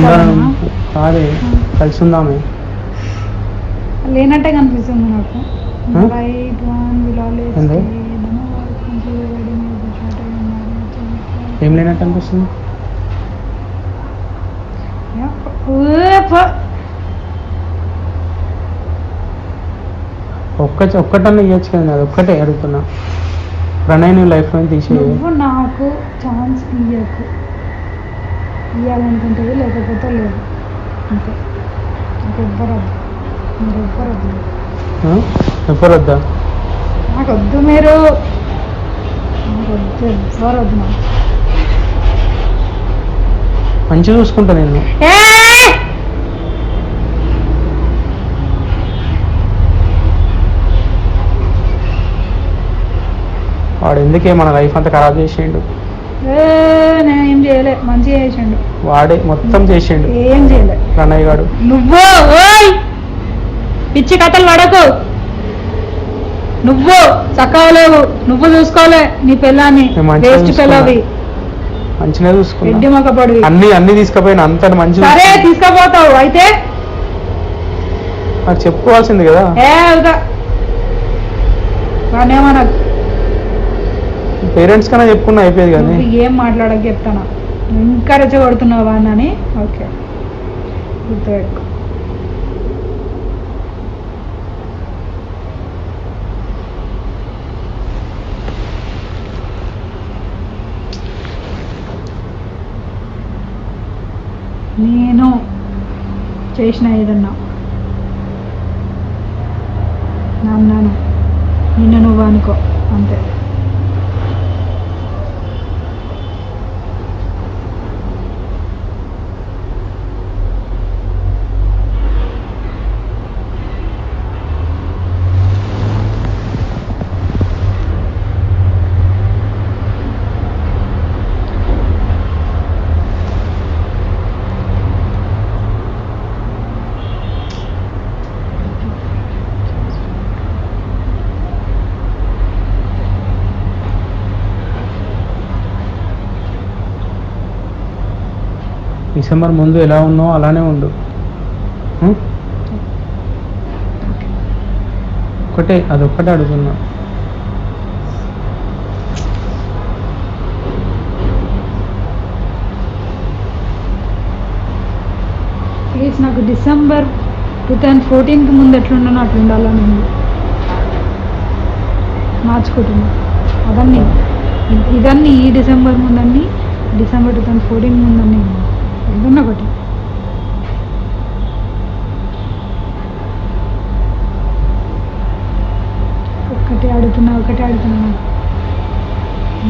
ఉండాలని కాదే. కలిసి ఉందామే లేనట్టే కనిపిస్తుంది నాకు? ఏం లేనట్టు అనిపిస్తుంది? ఒక్క ఒక్కటన్నా ఇవ్వచ్చు కదా అది ఒక్కటే అడుగుతున్నా. ప్రణయ్ నువ్వు లైఫ్ తీసేయి. నువ్వు నాకు ఛాన్స్ ఇయ్యకు. ఇవ్వాలనుకుంటుంది లేకపోతే లేదు. అంతే. నాకు ఎవ్వరు వద్దు మీరు ఎవ్వరు వద్దు ఆ? ఎవ్వరు వద్దా నాకు వద్దు మీరు. నాకు వద్దు ఎవ్వరు వద్దు నాకు. మంచిగా చూసుకుంటా నేను. వాడు ఎందుకే మన లైఫ్ అంతా ఖరాబ్ చేసిండు? ఏ, నేను ఏం చేయలే మంచిగా చేసిండు. వాడే మొత్తం చేసిండు. ఏం చేయలే. ప్రణయ్ గాడు. నువ్వు ఓయ్! పిచ్చి కథలు పడకు. నువ్వు చక్కగా లేవు. నువ్వు చూసుకోలే నీ పిల్లాన్ని నేను మంచిగా వేస్ట్ చూసుకున్నా. పిల్లవి మంచిగా చూసుకున్నా. మొక్కపడివి అన్ని అన్ని తీసుకుపోయిన అంత మంచిగా సరే తీసుకుపోతావు. అయితే నాకు చెప్పుకోవాల్సింది కదా. ఏ అవుతా పేరెంట్స్ కన్నా చెప్పుకున్నా అయిపోయేది కానీ. ఏం మాట్లాడక చెప్తాను? ఇంకా రెచ్చగొడుతున్నావా అని ఓకే. గుర్తుపెట్టుకో. నేను చేసిన ఏదన్నా. అన్నాను నిన్న నువ్వు అనుకో. అంతే. డిసెంబర్ ముందు ఎలా ఉన్నావు అలానే ఉండు. ఒకటే అదొక్కటే అడుగుతున్నా. ప్లీజ్ నాకు డిసెంబర్ టూ థౌజండ్ ఫోర్టీన్కి ముందు ఎట్లుండనో అట్లా ఉండాలని ఉంది. మార్చుకుంటున్నా అవన్నీ. ఇవన్నీ ఈ డిసెంబర్ ముందన్నీ డిసెంబర్ టూ థౌజండ్ ఫోర్టీన్ ముందన్నీ ఏదన్నా ఒకటి ఒక్కటే అడుగుతున్నా ఒకటే అడుగుతున్నా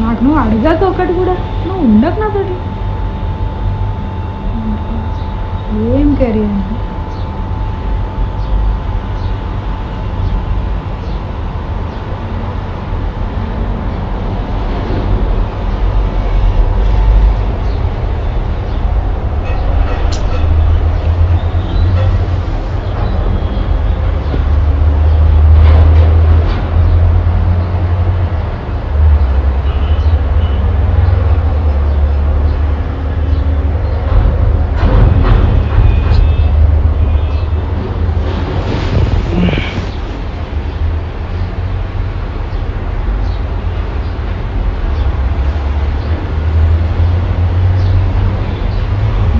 నాకు నువ్వు అడగాక కూడా. నువ్వు ఉండకు నాతోటి ఏం కెరీర్ అంటే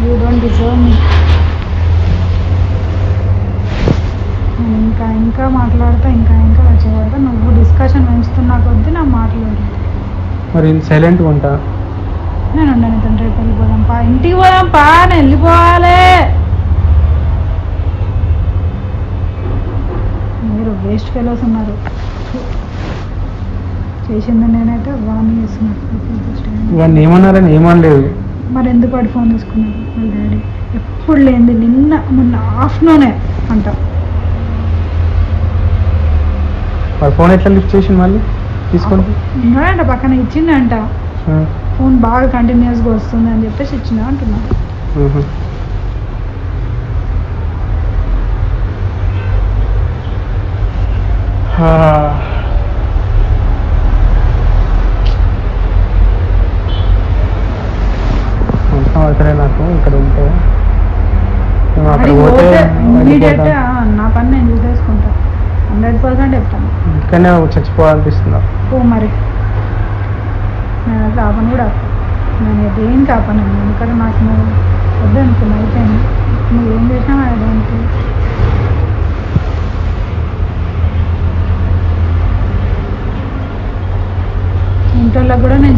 యూ డోంట్ డిజర్వ్ మీ ఇంకా ఇంకా మాట్లాడతా ఇంకా వచ్చేవాడుతా నువ్వు డిస్కషన్ పెంచుతున్నా కొద్దీ నా మాట్లాడు మరి సైలెంట్గా ఉంటా? నేను ఉండను ఇతను రేపు వెళ్ళిపోదాం పా ఇంటికి పోదాం పా నేను వెళ్ళిపోవాలి. మీరు వేస్ట్ ఫెలోస్ ఉన్నారు. చేసింది నేనైతే వార్నింగ్ చేస్తున్నారు వాడిని ఏమన్నారని ఏమనలేదు. మరి ఎందుకు వాడు ఫోన్ తీసుకున్నాడు? వాళ్ళ డాడీ ఎప్పుడు లేనిది నిన్న మొన్న ఆఫ్టర్నూనే అంట. వాడు ఫోన్ ఎట్లా లిఫ్ట్ చేసింది మళ్ళీ? తీసుకుంటే ఉన్నాడంట పక్కన ఇచ్చిండంట. ఆ, ఫోన్ బాగా కంటిన్యూస్గా వస్తుంది అని చెప్పేసి ఇచ్చిన అంటున్నా. నాకు ఇక్కడ ఉంటే. నా పని నేను చూసేసుకుంటా. హండ్రెడ్ పర్సెంట్ చెప్తాను. ఇక్కడనే చచ్చిపోవాలనిపిస్తుందా? ఓ మరి. నేను ఆపను కూడా. నేను దేనికి ఆపను ఎందుకంటే నాకు నువ్వు వద్దు అనుకున్నా అయిపోయింది. నువ్వు ఏం చేసినా దానికి ఇంట్లో కూడా నేను